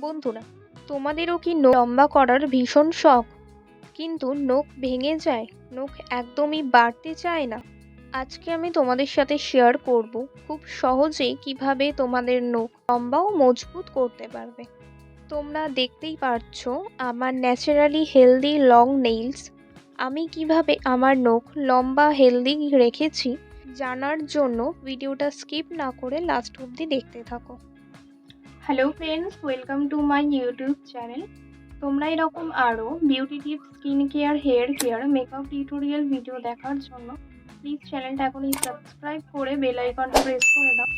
বন্ধুরা তোমাদেরও কি নখ লম্বা করার ভীষণ শখ? কিন্তু নখ ভেঙে যায়, নখ একদমই বাড়তে চায় না। আজকে আমি তোমাদের সাথে শেয়ার করব খুব সহজেই কীভাবে তোমাদের নখ লম্বা ও মজবুত করতে পারবে। তোমরা দেখতেই পারছ, আমার ন্যাচারালি হেলদি লং নেইলস আমি কীভাবে আমার নখ লম্বা হেলদি রেখেছি, জানার জন্য ভিডিওটা স্কিপ না করে লাস্ট অবধি দেখতে থাকো। Hello friends welcome to my YouTube channel তোমরা এরকম আরও beauty tips skin care hair care makeup tutorial video দেখার জন্য প্লিজ চ্যানেলটা এখনই সাবস্ক্রাইব করে বেল আইকনটা প্রেস করে দাও,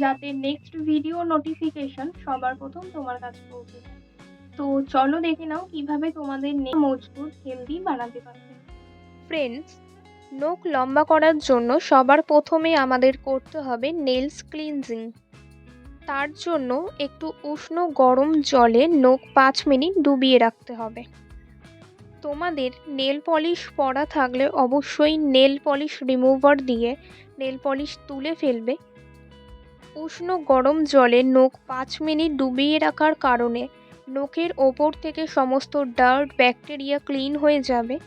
যাতে নেক্সট ভিডিও নোটিফিকেশন সবার প্রথম তোমার কাছে পৌঁছে তো চলো দেখে নাও কীভাবে তোমাদের নেক মজবুত হেলদি বানাতে পারবে। ফ্রেন্ডস নখ লম্বা করার জন্য সবার প্রথমে আমাদের করতে হবে নেলস ক্লিনজিং তার জন্য একটু উষ্ণ গরম জলে নখ পাঁচ মিনিট ডুবিয়ে রাখতে হবে। তোমাদের নেল পলিশ পরা থাকলে অবশ্যই নেল পলিশ রিমুভার দিয়ে নেল পলিশ তুলে ফেলবে। উষ্ণ গরম জলে নখ পাঁচ মিনিট ডুবিয়ে রাখার কারণে নখের ওপর থেকে সমস্ত ডার্ট ব্যাকটেরিয়া ক্লিন হয়ে যাবে।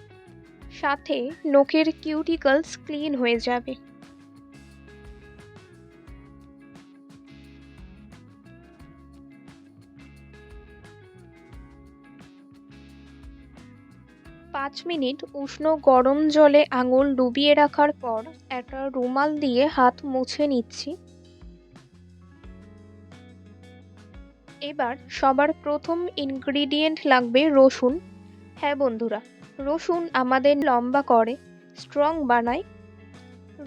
সাথে নখের কিউটিকলস ক্লিন হয়ে যাবে। পাঁচ মিনিট উষ্ণ গরম জলে আঙুল ডুবিয়ে রাখার পর একটা রুমাল দিয়ে হাত মুছে নিচ্ছি। এবার সবার প্রথম ইনগ্রিডিয়েন্ট লাগবে রসুন। হ্যাঁ বন্ধুরা, রসুন আমাদের লম্বা করে, স্ট্রং বানায়।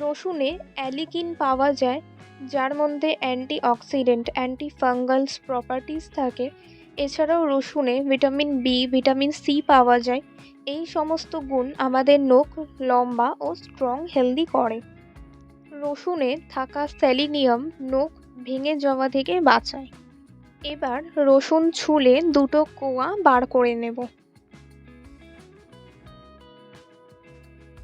রসুনে অ্যালিকিন পাওয়া যায়, যার মধ্যে অ্যান্টি অক্সিডেন্ট অ্যান্টি ফাঙ্গালস প্রপার্টিস থাকে। এছাড়াও রসুনে ভিটামিন বি ভিটামিন সি পাওয়া যায়। এই সমস্ত গুণ আমাদের নখ লম্বা ও স্ট্রং হেলদি করে। রসুনে থাকা স্যালিনিয়াম নখ ভেঙে যাওয়া থেকে বাঁচায়। এবার রসুন ছুলে দুটো কোয়া বার করে নেব।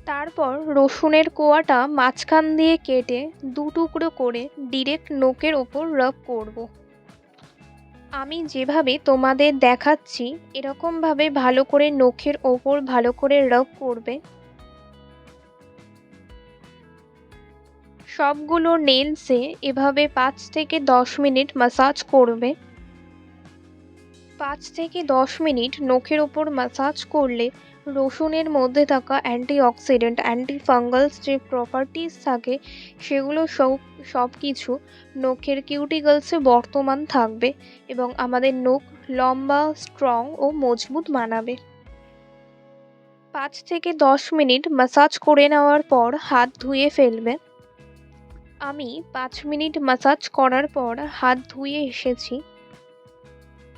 তারপর রসুনের কোয়াটা মাঝখান দিয়ে কেটে দু টুকরো করে ডিরেক্ট নোকের ওপর রাব করব। আমি যেভাবে তোমাদের দেখাচ্ছি, এরকমভাবে ভালো করে নখের ওপর ভালো করে রব করবে। সবগুলো নেলসে এভাবে পাঁচ থেকে দশ মিনিট মাসাজ করবে। পাঁচ থেকে দশ মিনিট নখের ওপর ম্যাসাজ করলে রসুনের মধ্যে থাকা অ্যান্টি অক্সিডেন্ট অ্যান্টি ফাঙ্গালস যে প্রপার্টিস থাকে, সেগুলো সব সব কিছু নখের কিউটিকলসে বর্তমান থাকবে এবং আমাদের নখ লম্বা স্ট্রং ও মজবুত বানাবে। পাঁচ থেকে দশ মিনিট ম্যাসাজ করে নেওয়ার পর হাত ধুয়ে ফেলবে। আমি পাঁচ মিনিট ম্যাসাজ করার পর হাত ধুয়ে এসেছি।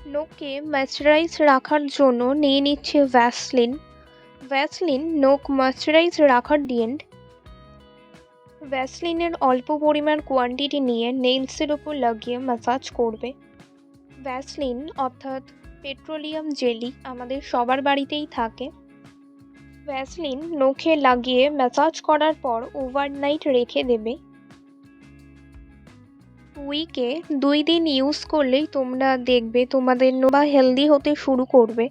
নখকে ময়শ্চারাইজ রাখার জন্য নিয়ে নিচ্ছে ভ্যাসলিন। ভ্যাসলিন নখ ময়শ্চারাইজ রাখার ডিয়েন্ট ভ্যাসলিনের অল্প পরিমাণ কোয়ান্টিটি নিয়ে নেইলসের ওপর লাগিয়ে ম্যাসাজ করবে। ভ্যাসলিন অর্থাৎ পেট্রোলিয়াম জেলি আমাদের সবার বাড়িতেই থাকে। ভ্যাসলিন নখে লাগিয়ে ম্যাসাজ করার পর ওভারনাইট রেখে দেবে। উইকে দুই দিন ইউজ করলেই তোমরা দেখবে তোমাদের নোবা হেলদি হতে শুরু করবে।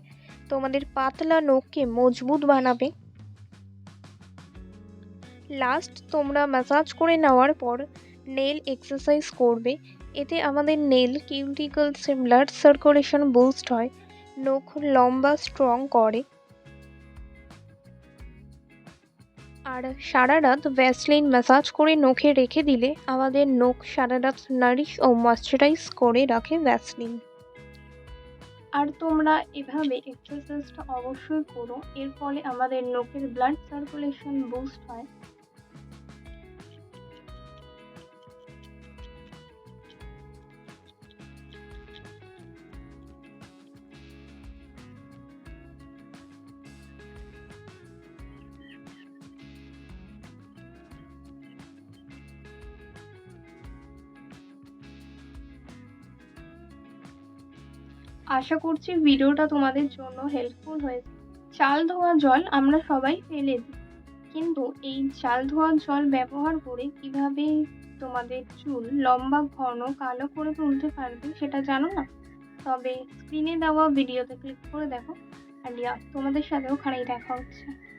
তোমাদের পাতলা নখকে মজবুত বানাবে। লাস্ট তোমরা ম্যাসাজ করে নেওয়ার পর নেল এক্সারসাইজ করবে। এতে আমাদের নেল কিউটিকলসে ব্লাড সার্কুলেশন বুস্ট হয়। নখ লম্বা স্ট্রং করে। আর সারা রাত ভ্যাসলিন ম্যাসাজ করে নখে রেখে দিলে আমাদের নখ সারা রাত নারিশ ও ময়শ্চারাইজ করে রাখে ভ্যাসলিন আর তোমরা এভাবে এক্সারসাইজটা অবশ্যই করো, এর ফলে আমাদের নখের ব্লাড সার্কুলেশন বুস্ট হয়। আশা করছি ভিডিওটা তোমাদের জন্য হেল্পফুল হয়েছে। চাল ধোয়া জল আমরা সবাই ফেলে দিই। কিন্তু এই চাল ধোয়া জল ব্যবহার করে কীভাবে তোমাদের চুল লম্বা, ঘন, কালো করে তুলতে পারবে সেটা জানো না? তবে স্ক্রিনে দেওয়া ভিডিওতে ক্লিক করে দেখো। আর তোমাদের সাথে ওখানেই দেখা হচ্ছে।